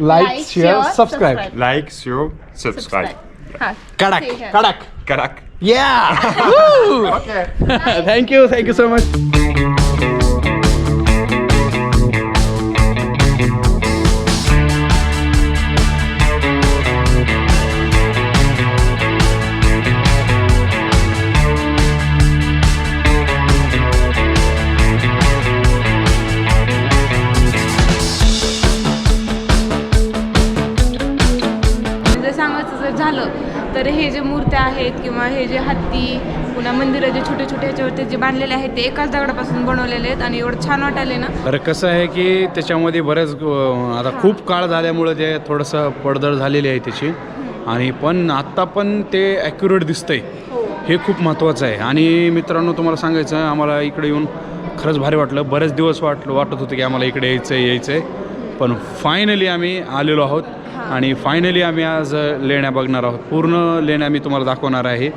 Like share subscribe Like, share, subscribe. हा कडक ठीक आहे. कडक Karak. या थँक्यू थँक्यू सो मच झालं. तर हे जे मूर्त्या आहेत किंवा हे जे हत्ती पुन्हा मंदिरं जे छोटे छोटे ह्याच्यावरती जे बांधलेले आहेत ते एकाच दगडापासून बनवलेले आहेत आणि एवढं छान वाटायले ना. तर कसं आहे की त्याच्यामध्ये बरेच अं, आता खूप काळ झाल्यामुळं ते थोडंसं पडझड झालेली आहे त्याची. आणि पण आत्ता पण ते ॲक्युरेट दिसतंय. हे. खूप महत्त्वाचं आहे. आणि मित्रांनो तुम्हाला सांगायचं आहे, आम्हाला इकडे येऊन खरंच भारी वाटलं. बरेच दिवस वाटलं वाटत होतं की आम्हाला इकडे यायचं आहे यायचं आहे पण फायनली आम्ही आलेलो आहोत. आणि फायनली आम्ही आज लेण्या बघणार आहोत. पूर्ण लेण्या मी तुम्हाला दाखवणार आहे.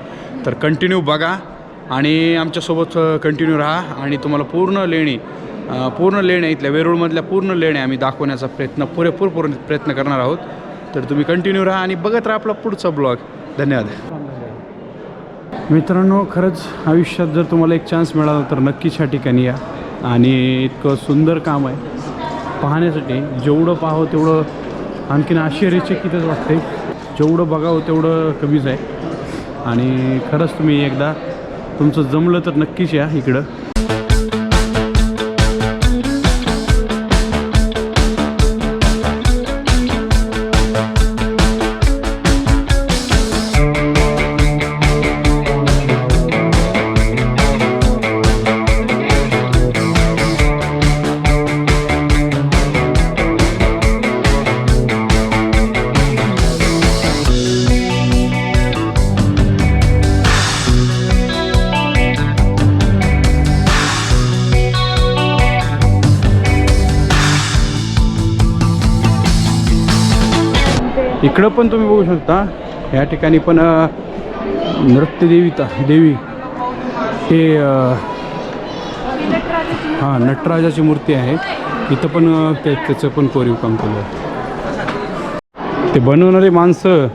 तर कंटिन्यू बघा आणि आमच्यासोबत कंटिन्यू राहा आणि तुम्हाला पूर्ण लेणी पूर्ण लेण्या इथल्या वेरूळमधल्या पूर्ण लेण्या आम्ही दाखवण्याचा प्रयत्न पुरेपूर पूर्ण प्रयत्न करणार आहोत. तर तुम्ही कंटिन्यू राहा आणि बघत राहा आपला पुढचा ब्लॉग. धन्यवाद. मित्रांनो खरंच आयुष्यात जर तुम्हाला एक चान्स मिळाला तर नक्कीच ह्या ठिकाणी या. आणि इतकं सुंदर काम आहे. पाहण्यासाठी जेवढं पाहावं तेवढं आणखीन आश्चर्यचकितच वाटते जेवढं बघावं तेवढं कमीच आहे. आणि खरंच तुम्ही एकदा तुमचं जमलं तर नक्कीच या इकडं. इकडं पण तुम्ही बघू शकता. या ठिकाणी पण नृत्यदेवीता देवी. हे हां नटराजाची मूर्ती आहे. इथं पण त्याचं पण कोरीव काम केलं आहे. ते बनवणारे माणसं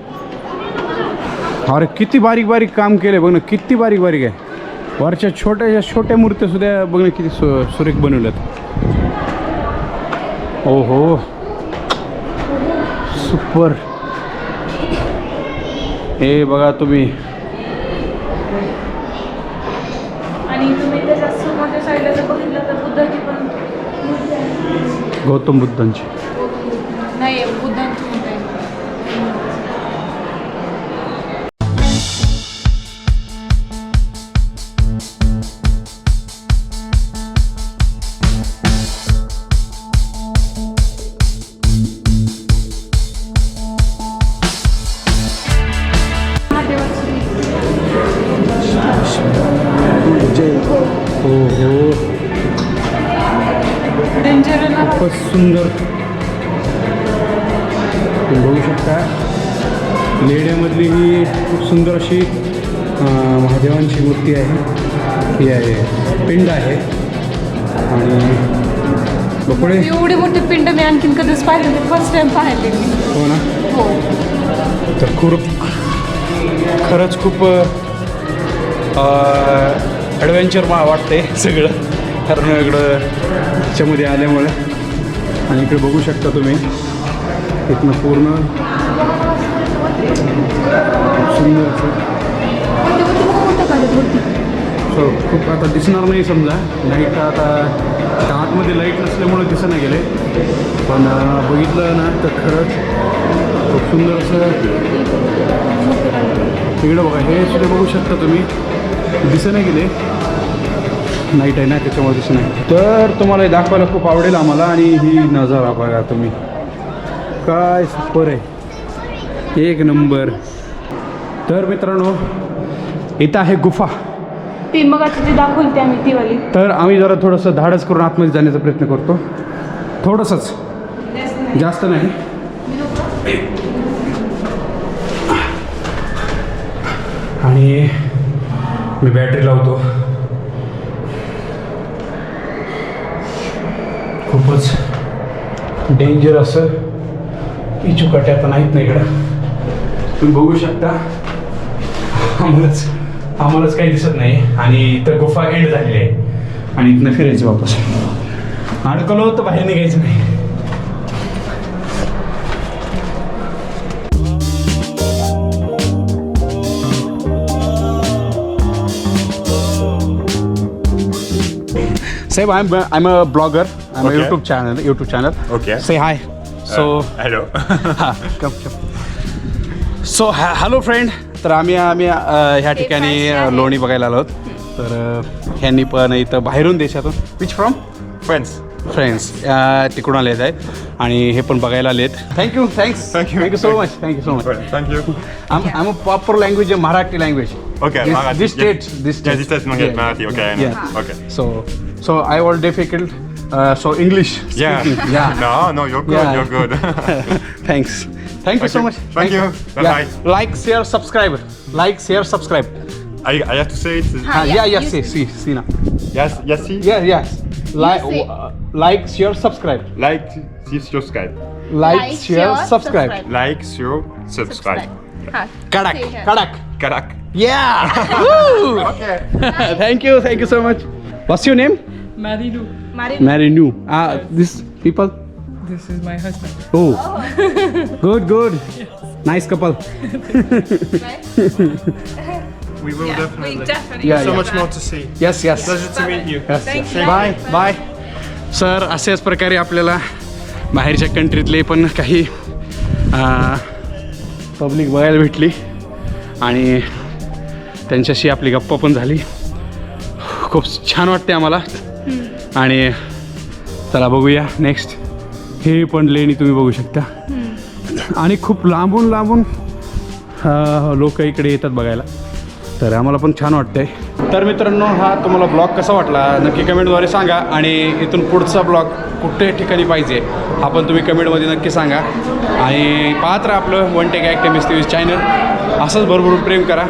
अरे किती बारीक बारीक काम केलं बघ ना किती बारीक बारीक आहे. वरच्या छोट्याच्या छोट्या मूर्त्या सुद्धा बघ ना किती सु सुरेख बनवल्यात. ओहो. हो सुपर हे बघा तुम्ही आणि तुम्ही त्याच्या समोरच्या साईडला जर बघितलं तर बुद्धाची पण मूर्ती आहे. गौतम बुद्धांची नाही बुद्धांची खूपच सुंदर. तुम्ही बघू शकता लेण्यामधली ही खूप सुंदर अशी महादेवांची मूर्ती आहे. ही आहे पिंड आहे. आणि बकोडे एवढी मोठी पिंड मी आणखीन कधीच पाहिली नाही फर्स्ट टाइम पाहिले हो ना? हो. तर खूप खरंच खूप ॲडव्हेंचर वाटते सगळं. कारण इकडं त्याच्यामध्ये आल्यामुळे. आणि इकडे बघू शकता तुम्ही. इथनं पूर्ण सुंदर असं. सो खूप आता दिसणार नाही समजा. लाइट आता आतमध्ये लाइट नसल्यामुळे दिसं नाही गेले. पण बघितलं ना तर खरंच खूप सुंदर असं. तिकडं बघा हे सुद्धा बघू शकता तुम्ही. दिसं नाही गेले. नाईट आहे ना त्याच्यामुळे दिसत नाही. तर तुम्हाला हे दाखवायला खूप आवडेल आम्हाला आणि ही नजारा बघा तुम्ही. काय सुपर आहे. एक नंबर. तर मित्रांनो इथं आहे गुफा. ती मग आता दाखवली ती आम्ही ती वाली तर आम्ही जरा थोडंसं धाडस करून आतमध्ये जाण्याचा प्रयत्न करतो. थोडंसंच. जास्त नाही. आणि मी बॅटरी लावतो. खूपच डेंजर असं. इचुकाटे पण नाहीत ना इकडं. तुम्ही बघू शकता. आम्हालाच आम्हालाच काही दिसत नाही. आणि इथं गुफा एंड झालेली आहे. आणि इथनं फिरायचं वापस. अडकलो तर बाहेर निघायचं नाही. साहेब I am I am a blogger I'm a Okay. YouTube channel. YouTube channel. Okay. Say hi. So, hello. हा come come so hello friend तर आम्ही आम्ही ह्या ठिकाणी आहे. लोणी बघायला आलो आहोत. तर ह्यांनी पण इथं बाहेरून देशातून विच फ्रॉम Friends. फ्रेंड्स तिकडून आलेत आहेत आणि हे पण बघायला आलेत thank you thanks Thank you. Thank you so much thank you so much you. Um um proper language Marathi language Marathi. दिस. स्टेट दिस. I know. Okay. So so I will difficult Uh, so English yeah. speaking. Yeah. No, no, you're good. Yeah. You're good. Thanks. Thank okay. you so much. Thank, Thank you. Bye yeah. Like, share, subscribe. Like, share, subscribe. I, I have to say it. Ah, yeah, yeah, see, see, see now. Yes, yes, see. Yeah, yes. Like, uh, like, share, subscribe. Like, share, subscribe. Like, share, subscribe. Like, share, subscribe. Kadak, kadak, kadak. Yeah. okay. Thank you. Thank you so much. What's your name? Marilu, Mari Mary New. Ah, this people. this is my husband. Oh. good, good. Nice couple. We will Yeah, we definitely. definitely Yeah, So yeah. much more to see. Yes, yes. Pleasure to meet you. Yes, Thank yes. you. Bye bye sir अशाच प्रकारे आपल्याला बाहेरच्या कंट्रीतले पण काही public बघायला भेटली आणि त्यांच्याशी आपली गप्पा पण झाली खूप छान वाटते आम्हाला आणि चला बघूया नेक्स्ट हे पण लेणी तुम्ही बघू शकता. आणि खूप लांबून लांबून लोक इकडे येतात बघायला. तर आम्हाला पण छान वाटतंय. तर मित्रांनो हा तुम्हाला ब्लॉग कसा वाटला? नक्की कमेंटद्वारे सांगा आणि इथून पुढचा ब्लॉग कुठे ठिकाणी पाहिजे हा पण तुम्ही कमेंटमध्ये नक्की सांगा. आणि पाहत राहा आपलं वन टेक ॲक्टिव्हिस्ट चॅनल. असंच भरभरून प्रेम करा.